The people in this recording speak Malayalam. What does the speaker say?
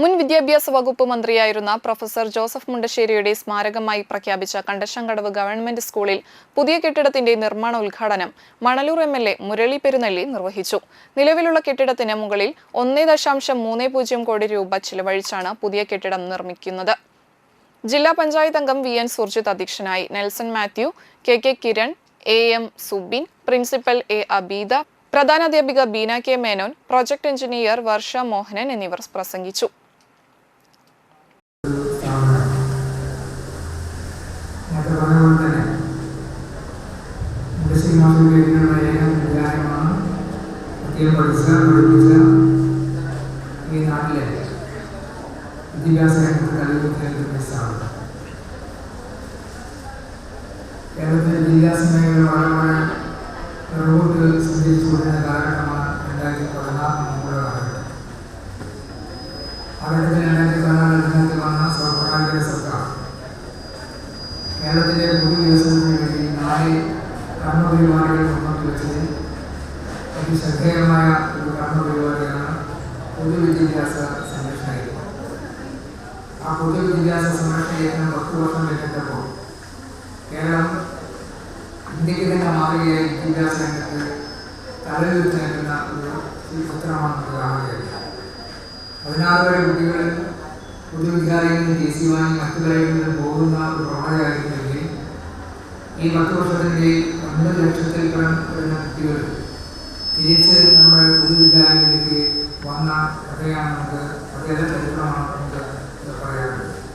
മുൻ വിദ്യാഭ്യാസ വകുപ്പ് മന്ത്രിയായിരുന്ന പ്രൊഫസർ ജോസഫ് മുണ്ടശ്ശേരിയുടെ സ്മാരകമായി പ്രഖ്യാപിച്ച കണ്ടശങ്കടവ് ഗവൺമെന്റ് സ്കൂളിൽ പുതിയ കെട്ടിടത്തിന്റെ നിർമ്മാണ ഉദ്ഘാടനം Manalur M L A Murali Perunnalli നിർവഹിച്ചു. നിലവിലുള്ള കെട്ടിടത്തിന് മുകളിൽ ഒന്നേ ദശാംശം മൂന്ന് പൂജ്യം കോടി രൂപ ചിലവഴിച്ചാണ് പുതിയ കെട്ടിടം നിർമ്മിക്കുന്നത്. ജില്ലാ പഞ്ചായത്ത് അംഗം വി എൻ സുർജിത് അധ്യക്ഷനായി Nelson Mathew K K Kiran A M Subin principal A Abida പ്രധാനാധ്യാപിക Beena K Menon project engineer Varsha Mohanan എന്നിവർ പ്രസംഗിച്ചു. മുണ്ടശ്ശേരി മാസത്തിലുള്ള ഏക വികാരമാണ് അത്യം പഠിച്ച പഠിപ്പിച്ച ഈ നാട്ടിലെ വിദ്യാഭ്യാസ രംഗത്ത് കഴിവുന്ന സ്ഥാപനം കേരളത്തിലെ വിദ്യാഭ്യാസ മേഖല വളരെ വളരെ പിറകോട്ട് സഞ്ചരിച്ചു കൊണ്ടിരുന്ന കാലഘട്ടമാണ് രണ്ടായിരത്തി പതിനാറ് മുമ്പുള്ള കാലഘട്ടം ആ ഘട്ടത്തിൽ രണ്ടായിരത്തി പതിനാറ് രണ്ടായിരത്തി വന്ന സർവകലാശാല സർക്കാർ കേരളത്തിലെ പൊതുവികസനത്തിന് വേണ്ടി നാല് കർമ്മപരിപാടികൾ മുന്നോട്ട് വെച്ചത് അതിശ്രദ്ധേയമായ ഒരു കർമ്മപരിപാടിയാണ് പൊതുവിദ്യാഭ്യാസ സംരക്ഷണ യജ്ഞം. ആ പൊതുവിദ്യാഭ്യാസ സംരക്ഷണ യജ്ഞം പത്ത് വർഷം കഴിഞ്ഞപ്പോൾ കേരളം ഇന്ത്യയ്ക്ക് തന്നെ മാതൃകയായി വിദ്യാഭ്യാസ രംഗത്ത് നിൽക്കുന്ന ഒരു ചിത്രമാണ് നമുക്ക് പതിനാറ് വരെ കുട്ടികൾ പൊതുവിദ്യാലയങ്ങളിൽ വാങ്ങി മറ്റു കലകളിൽ പോകുന്ന ഈ പത്ത് വർഷത്തിന്റെ ഒൻപത് ലക്ഷത്തിൽ പരം വരുന്ന കുട്ടികൾ. തിരിച്ച് നമ്മൾ ഒരു വിദ്യാലയത്തിലേക്ക് വന്ന കഥയാണ് നമുക്ക് അതേറെ ചരിത്രമാണ്.